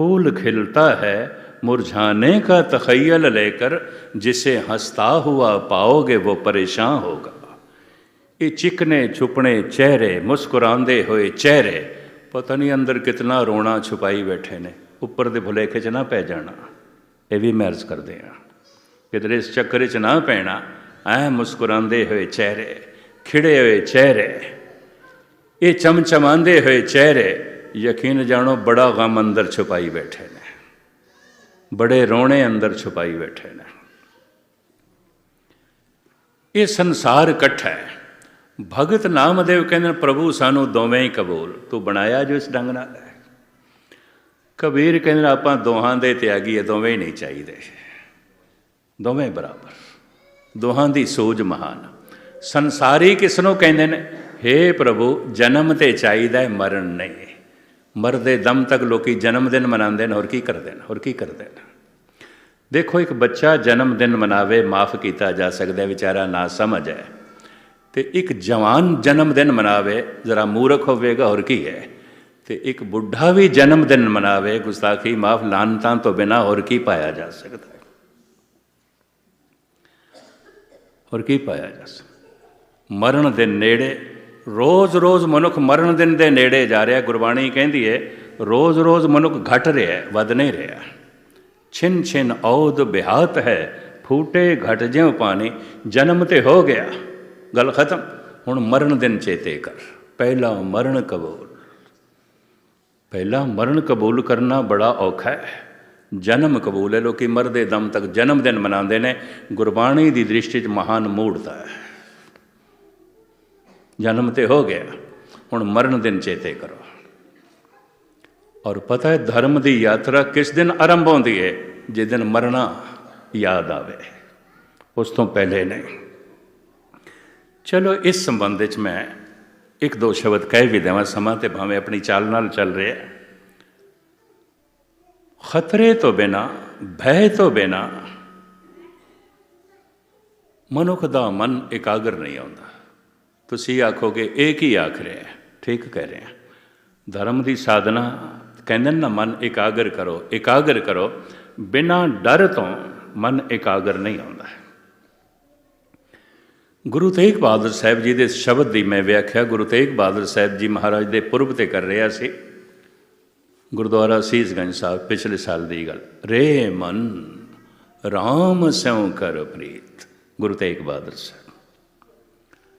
फूल खिलता है मुरझाने का तखयल लेकर जिसे हंसता हुआ पाओगे वो परेशान होगा ये चिकने छुपने चेहरे मुस्कुराते हुए चेहरे पता नहीं अंदर कितना रोना छुपाई बैठे ने ਉੱਪਰ ਦੇ ਭੁਲੇਖੇ 'ਚ ਨਾ ਪੈ ਜਾਣਾ ਇਹ ਵੀ ਮੈਂ ਅਰਜ਼ ਕਰਦੇ ਆ ਕਿਧਰੇ ਇਸ ਚੱਕਰ 'ਚ ਨਾ ਪੈਣਾ ਐ ਮੁਸਕਰਾਉਂਦੇ ਹੋਏ ਚਿਹਰੇ ਖਿੜੇ ਹੋਏ ਚਿਹਰੇ ਇਹ ਚਮਚਮਾਉਂਦੇ ਹੋਏ ਚਿਹਰੇ ਯਕੀਨ ਜਾਣੋ, ਬੜਾ ਗਮ ਅੰਦਰ ਛੁਪਾਈ ਬੈਠੇ ਨੇ। ਬੜੇ ਰੋਣੇ ਅੰਦਰ ਛੁਪਾਈ ਬੈਠੇ ਨੇ। ਇਹ ਸੰਸਾਰ ਇਕੱਠਾ ਹੈ। ਭਗਤ ਨਾਮਦੇਵ ਕਹਿੰਦੇ ਪ੍ਰਭੂ, ਸਾਨੂੰ ਦੋਵੇਂ ਹੀ ਕਬੂਲ। ਤੂੰ ਬਣਾਇਆ ਜੋ ਇਸ ਡੰਗ ਨਾਲ ਹੈ। ਕਬੀਰ ਕਹਿੰਦੇ ਆਪਾਂ ਦੋਹਾਂ ਦੇ ਤਿਆਗੀ ਹੈ ਦੋਵੇਂ ਹੀ ਨਹੀਂ ਚਾਹੀਦੇ। ਦੋਵੇਂ ਬਰਾਬਰ। ਦੋਹਾਂ ਦੀ ਸੋਝ ਮਹਾਨ। ਸੰਸਾਰੀ ਕਿਸ ਨੂੰ ਕਹਿੰਦੇ ਨੇ? हे ਪ੍ਰਭੂ, ਜਨਮ ਤੇ ਚਾਹੀਦਾ ਹੈ, ਮਰਨ ਨਹੀਂ। ਮਰਦੇ ਦਮ ਤੱਕ ਲੋਕੀ ਜਨਮ ਦਿਨ ਮਨਾਉਂਦੇ ਨੇ, ਹੋਰ ਕੀ ਕਰਦੇ ਨੇ, ਹੋਰ ਕੀ ਕਰਦੇ ਨੇ? ਦੇਖੋ, ਇੱਕ ਬੱਚਾ ਜਨਮ ਦਿਨ ਮਨਾਵੇ, ਮਾਫ ਕੀਤਾ ਜਾ ਸਕਦਾ ਵਿਚਾਰਾ ਨਾ ਸਮਝ ਹੈ ਤੇ ਇੱਕ ਜਵਾਨ ਜਨਮ ਦਿਨ ਮਨਾਵੇ, ਜ਼ਰਾ ਮੂਰਖ ਹੋਵੇਗਾ, ਹੋਰ ਕੀ ਹੈ? ਤੇ ਇੱਕ ਬੁੱਢਾ ਵੀ ਜਨਮ ਦਿਨ ਮਨਾਵੇ, ਗੁਸਤਾਖੀ, ਮਾਫ, ਲਾਨਤਾਂ ਤੋਂ ਬਿਨਾ ਹੋਰ ਕੀ ਪਾਇਆ ਜਾ ਸਕਦਾ ਹੈ? ਹੋਰ ਕੀ ਪਾਇਆ ਜਾ ਸਕਦਾ? ਮਰਨ ਦੇ ਨੇੜੇ ਰੋਜ਼-ਰੋਜ਼ ਮਨੁੱਖ ਮਰਨ ਦਿਨ ਦੇ ਨੇੜੇ ਜਾ ਰਿਹਾ, ਗੁਰਬਾਣੀ ਕਹਿੰਦੀ ਹੈ ਰੋਜ਼-ਰੋਜ਼ ਮਨੁੱਖ ਘਟ ਰਿਹਾ ਹੈ ਵਧ ਨਹੀਂ ਰਿਹਾ। ਛਿਨ ਛਿਨ ਔਦ ਬਿਹਾਤ ਹੈ, ਫੂਟੇ ਘਟ ਜਿਉ ਪਾਣੀ, ਜਨਮ ਤੇ ਹੋ ਗਿਆ। ਗੱਲ ਖਤਮ, ਹੁਣ ਮਰਨ ਦਿਨ ਚੇਤੇ ਕਰ, ਪਹਿਲਾ ਮਰਨ ਕਬੂਲ। ਪਹਿਲਾ ਮਰਨ ਕਬੂਲ ਕਰਨਾ ਬੜਾ ਔਖਾ ਹੈ। ਜਨਮ ਕਬੂਲ ਹੈ, ਲੋਕੀ ਮਰਦੇ ਦਮ ਤੱਕ ਜਨਮ ਦਿਨ ਮਨਾਉਂਦੇ ਨੇ, ਗੁਰਬਾਣੀ ਦੀ ਦ੍ਰਿਸ਼ਟੀ 'ਚ ਮਹਾਨ ਮੂੜਤਾ ਹੈ। ਜਨਮ ਤੇ ਹੋ ਗਿਆ। ਹੁਣ ਮਰਨ ਦਿਨ ਚੇਤੇ ਕਰੋ। ਔਰ ਪਤਾ ਹੈ ਧਰਮ ਦੀ ਯਾਤਰਾ ਕਿਸ ਦਿਨ ਆਰੰਭ ਹੁੰਦੀ ਹੈ? ਜਿਸ ਦਿਨ ਮਰਨਾ ਯਾਦ ਆਵੇ। ਉਸ ਤੋਂ ਪਹਿਲੇ ਨਹੀਂ। ਚਲੋ ਇਸ ਸੰਬੰਧ ਵਿੱਚ ਮੈਂ ਇੱਕ ਦੋ ਸ਼ਬਦ ਕਹਿ ਵੀ ਦੇਵਾਂ। ਸਮਾਂ ਤੇ ਭਾਵੇਂ ਆਪਣੀ ਚਾਲ ਨਾਲ ਚੱਲ ਰਿਹਾ ਖਤਰੇ ਤੋਂ ਬਿਨਾ, ਭੈ ਤੋਂ ਬਿਨਾ ਮਨੁੱਖ ਦਾ ਮਨ ਇਕਾਗਰ ਨਹੀਂ ਆਉਂਦਾ। ਤੁਸੀਂ ਆਖੋਗੇ, ਇਹ ਕੀ ਆਖ ਰਿਹਾ ਠੀਕ ਕਹਿ ਰਿਹਾ ਧਰਮ ਦੀ ਸਾਧਨਾ ਕਹਿੰਦੇ ਨਾ ਮਨ ਇਕਾਗਰ ਕਰੋ। ਇਕਾਗਰ ਕਰੋ, ਬਿਨਾਂ ਡਰ ਤੋਂ ਮਨ ਇਕਾਗਰ ਨਹੀਂ ਆਉਂਦਾ ਗੁਰੂ ਤੇਗ ਬਹਾਦਰ ਸਾਹਿਬ ਜੀ ਦੇ ਸ਼ਬਦ ਦੀ ਮੈਂ ਵਿਆਖਿਆ, ਗੁਰੂ ਤੇਗ ਬਹਾਦਰ ਸਾਹਿਬ ਜੀ ਮਹਾਰਾਜ ਦੇ ਪੁਰਬ ਤੇ ਕਰ ਰਿਹਾ ਸੀ। ਗੁਰਦੁਆਰਾ ਸੀਸਗੰਜ ਸਾਹਿਬ, ਪਿਛਲੇ ਸਾਲ ਦੀ ਗੱਲ। ਰੇ ਮਨ RAM ਸਿਉ ਕਰ ਪ੍ਰੀਤ, ਗੁਰੂ ਤੇਗ ਬਹਾਦਰ ਸਾਹਿਬ।